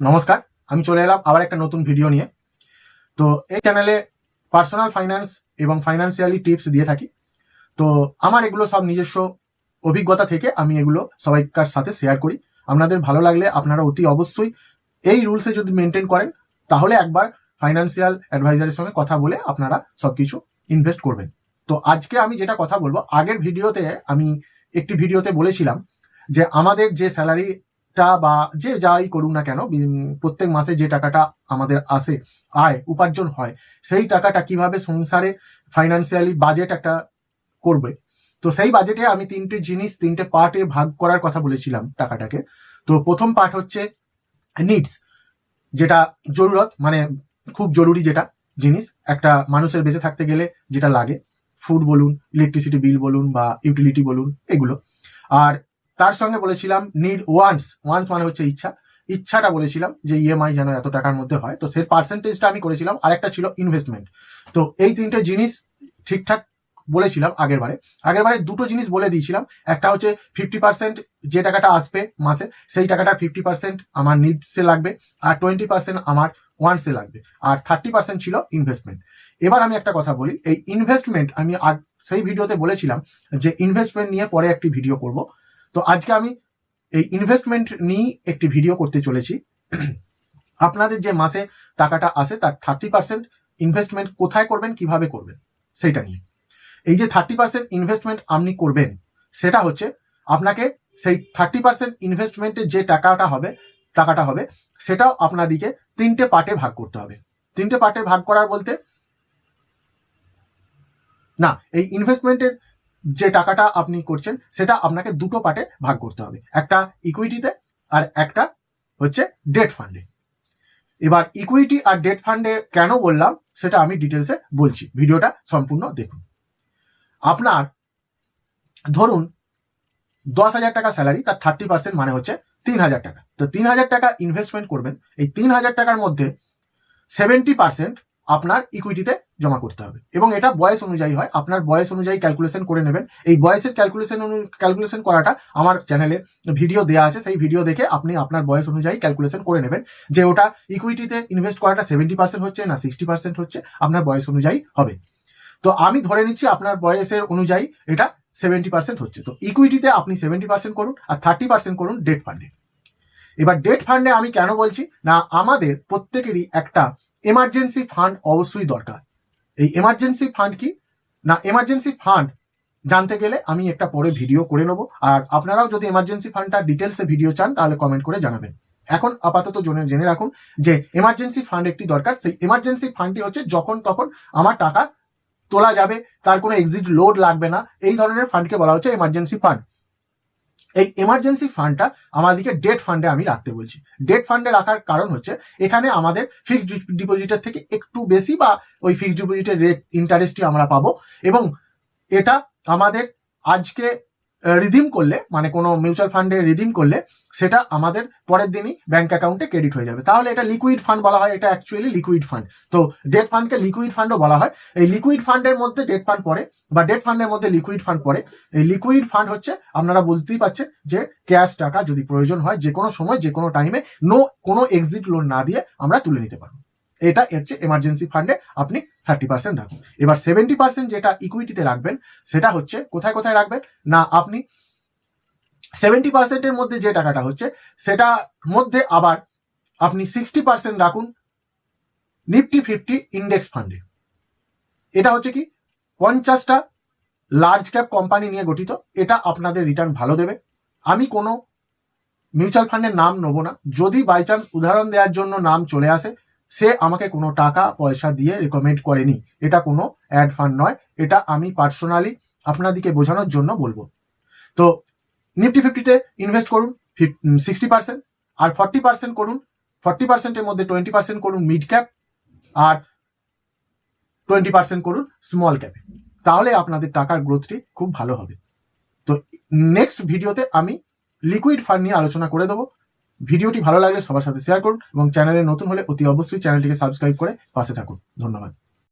নমস্কার, আমি চলে এলাম আবার একটা নতুন ভিডিও নিয়ে। তো এই চ্যানেলে পার্সোনাল ফাইন্যান্স এবং ফাইন্যান্সিয়ালি টিপস দিয়ে থাকি। তো আমার এগুলো সব নিজস্ব অভিজ্ঞতা থেকে আমি এগুলো সবাইকার সাথে শেয়ার করি। আপনাদের ভালো লাগলে আপনারা অতি অবশ্যই এই রুলসে যদি মেনটেন করেন, তাহলে একবার ফাইন্যান্সিয়াল অ্যাডভাইজারের সঙ্গে কথা বলে আপনারা সব কিছু ইনভেস্ট করবেন। তো আজকে আমি যেটা কথা বলব, আগের ভিডিওতে আমি একটি ভিডিওতে বলেছিলাম যে আমাদের যে স্যালারিটা বা যে যাই করুক না কেন প্রত্যেক মাসে যে টাকাটা আমাদের আসে, আয়, উপার্জন হয়, সেই টাকাটা কীভাবে সংসারে ফাইন্যান্সিয়ালি বাজেট একটা করবে? তো সেই বাজেটে আমি তিনটে জিনিস, তিনটে পার্টে ভাগ করার কথা বলেছিলাম টাকাটাকে। তো প্রথম পার্ট হচ্ছে নিডস যেটা জরুরত মানে খুব জরুরি যেটা জিনিস। একটা মানুষের বেঁচে থাকতে গেলে যেটা লাগে ফুড বলুন ইলেকট্রিসিটি বিল বলুন বা ইউটিলিটি বলুন, এগুলো। আর তার সঙ্গে বলেছিলাম নিড ওয়ান্স ওয়ান্স মানে হচ্ছে ইচ্ছা। ইচ্ছাটা বলেছিলাম যে ইএমআই যেন এত টাকার মধ্যে হয়। তো সেই পার্সেন্টেজটা আমি করেছিলাম। আরেকটা ছিল ইনভেস্টমেন্ট তো এই তিনটে জিনিস ঠিকঠাক বলেছিলাম আগের বারে। আগের বারে দুটো জিনিস বলে দিয়েছিলাম। একটা হচ্ছে ফিফটি পার্সেন্ট যে টাকাটা আসবে মাসে, সেই টাকাটা ফিফটি পার্সেন্ট আমার নিডসে লাগবে আর টোয়েন্টি পার্সেন্ট আমার ওয়ান্সে লাগবে। আর থার্টি পার্সেন্ট ছিল ইনভেস্টমেন্ট এবার আমি একটা কথা বলি। এই ইনভেস্টমেন্ট আমি সেই ভিডিওতে বলেছিলাম যে ইনভেস্টমেন্ট নিয়ে পরে একটি ভিডিও করব। তো আজকে আমি এই ইনভেস্টমেন্ট নিয়ে একটি ভিডিও করতে চলেছি। আপনাদের যে মাসে টাকাটা আসে, তার থার্টি পার্সেন্ট ইনভেস্টমেন্ট কোথায় করবেন, কীভাবে করবেন সেইটা নিয়ে। এই যে থার্টি পার্সেন্ট ইনভেস্টমেন্ট আপনি করবেন, সেটা হচ্ছে আপনাকে সেই থার্টি পার্সেন্ট ইনভেস্টমেন্টের যে টাকাটা হবে টাকাটা হবে, সেটাও আপনাদিকে তিনটে পার্টে ভাগ করতে হবে। তিনটে পার্টে ভাগ করার বলতে, না, এই ইনভেস্টমেন্টের যে টাকাটা আপনি করছেন, সেটা আপনাকে দুটো পার্টে ভাগ করতে হবে। একটা ইকুইটিতে আর একটা হচ্ছে ডেট ফান্ডে এবার ইকুইটি আর ডেট ফান্ডে কেন বললাম, সেটা আমি ডিটেলসে বলছি। ভিডিওটা সম্পূর্ণ দেখুন। আপনার, ধরুন, দশ হাজার টাকা স্যালারি তার থার্টি পার্সেন্ট মানে হচ্ছে তিন হাজার টাকা। তো তিন হাজার টাকা ইনভেস্টমেন্ট করবেন। এই তিন হাজার টাকার মধ্যে সেভেন্টি পার্সেন্ট আপনার ইকুইটিতে জমা করতে হবে। এবং এটা বয়স অনুযায়ী হয়। আপনার বয়স অনুযায়ী ক্যালকুলেশন করে নেবেন। এই বয়সের ক্যালকুলেশন ক্যালকুলেশন করাটা আমার চ্যানেলে ভিডিও দেওয়া আছে। সেই ভিডিও দেখে আপনি আপনার বয়স অনুযায়ী ক্যালকুলেশন করে নেবেন যে ওটা ইকুইটিতে ইনভেস্ট করাটা সেভেন্টি পার্সেন্ট হচ্ছে না সিক্সটি পার্সেন্ট হচ্ছে, আপনার বয়স অনুযায়ী হবে। তো আমি ধরে নিচ্ছি আপনার বয়সের অনুযায়ী এটা সেভেন্টি পার্সেন্ট হচ্ছে। তো ইকুইটিতে আপনি সেভেন্টি পার্সেন্ট করুন আর থার্টি পার্সেন্ট করুন ডেট ফান্ডে এবার ডেট ফান্ডে আমি কেন বলছি? না, আমাদের প্রত্যেকেরই একটা এমার্জেন্সি ফান্ড অবশ্যই দরকার। এই এমার্জেন্সি ফান্ড কি? না এমার্জেন্সি ফান্ড জানতে গেলে আমি একটা পরে ভিডিও করে নেব। আর আপনারাও যদি এমার্জেন্সি ফান্ডটা ডিটেলসে ভিডিও চান, তাহলে কমেন্ট করে জানাবেন। এখন আপাতত জেনে জেনে রাখুন যে এমার্জেন্সি ফান্ড একটি দরকার। সেই এমার্জেন্সি ফান্ডটি হচ্ছে যখন তখন আমার টাকা তোলা যাবে, তার কোনো এক্সিট লোড লাগবে না। এই ধরনের ফান্ডকে বলা হচ্ছে এমার্জেন্সি ফান্ড এই এমার্জেন্সি ফান্ডটা আমাদেরকে ডেট ফান্ডে আমি রাখতে বলছি। ডেট ফান্ডে রাখার কারণ হচ্ছে, এখানে আমাদের ফিক্সড ডিপোজিটের থেকে একটু বেশি বা ওই ফিক্সড ডিপোজিটের রেট ইন্টারেস্টই আমরা পাবো এবং এটা আমাদের আজকে রিডিম করলে মানে কোনো মিউচুয়াল ফান্ডে রিডিম করলে, সেটা আমাদের পরের দিনই ব্যাংক অ্যাকাউন্টে ক্রেডিট হয়ে যাবে। তাহলে এটা লিকুইড ফান্ড বলা হয়, এটা অ্যাকচুয়ালি লিকুইড ফান্ড তো ডেট ফান্ডকে লিকুইড ফান্ডও বলা হয়। এই লিকুইড ফান্ডের মধ্যে ডেট ফান্ড পড়ে, বা ডেট ফান্ডের মধ্যে লিকুইড ফান্ড পড়ে, এই লিকুইড ফান্ড হচ্ছে, আপনারা বুঝতেই পারছেন যে ক্যাশ টাকা যদি প্রয়োজন হয় যে কোনো সময় যে কোনো টাইমে নো কোনো এক্সিট লোন না দিয়ে আমরা তুলে নিতে পারব। এটা হচ্ছে এমার্জেন্সি ফান্ডে আপনি থার্টি পার্সেন্ট রাখুন। এবার সেভেন্টি পার্সেন্ট যেটা ইকুইটিতে রাখবেন, সেটা হচ্ছে কোথায় কোথায় রাখবেন? না, আপনি সেভেন্টি পার্সেন্টের মধ্যে যে টাকাটা হচ্ছে, সেটার মধ্যে আবার আপনি সিক্সটি পার্সেন্ট রাখুন নিফটি ফিফটি ইন্ডেক্স ফান্ডে এটা হচ্ছে কি? পঞ্চাশটা লার্জ ক্যাপ কোম্পানি নিয়ে গঠিত, এটা আপনাদের রিটার্ন ভালো দেবে। আমি কোনো মিউচুয়াল ফান্ডের নাম নেব না। যদি বাই চান্স উদাহরণ দেওয়ার জন্য নাম চলে আসে সে আমাকে কোনো টাকা, পয়সা দিয়ে রেকমেন্ড করেনি। এটা কোনো অ্যাড ফান্ড নয়। এটা আমি পার্সোনালি আপনাদেরকে বোঝানোর জন্য বলব। তো নিফটি ফিফটিতে ইনভেস্ট করুন সিক্সটি পার্সেন্ট আর ফর্টি পার্সেন্ট করুন। ফর্টি পার্সেন্টের মধ্যে টোয়েন্টি পার্সেন্ট করুন মিড ক্যাপ আর টোয়েন্টি পার্সেন্ট করুন স্মল ক্যাপে তাহলে আপনাদের টাকার গ্রোথটি খুব ভালো হবে। তো নেক্সট ভিডিওতে আমি লিকুইড ফান্ড নিয়ে আলোচনা করে দেবো। ভিডিওটি ভালো লাগলে সবার সাথে শেয়ার করুন এবং চ্যানেলে নতুন হলে অতি অবশ্যই চ্যানেলটিকে সাবস্ক্রাইব করে পাশে থাকুন। ধন্যবাদ।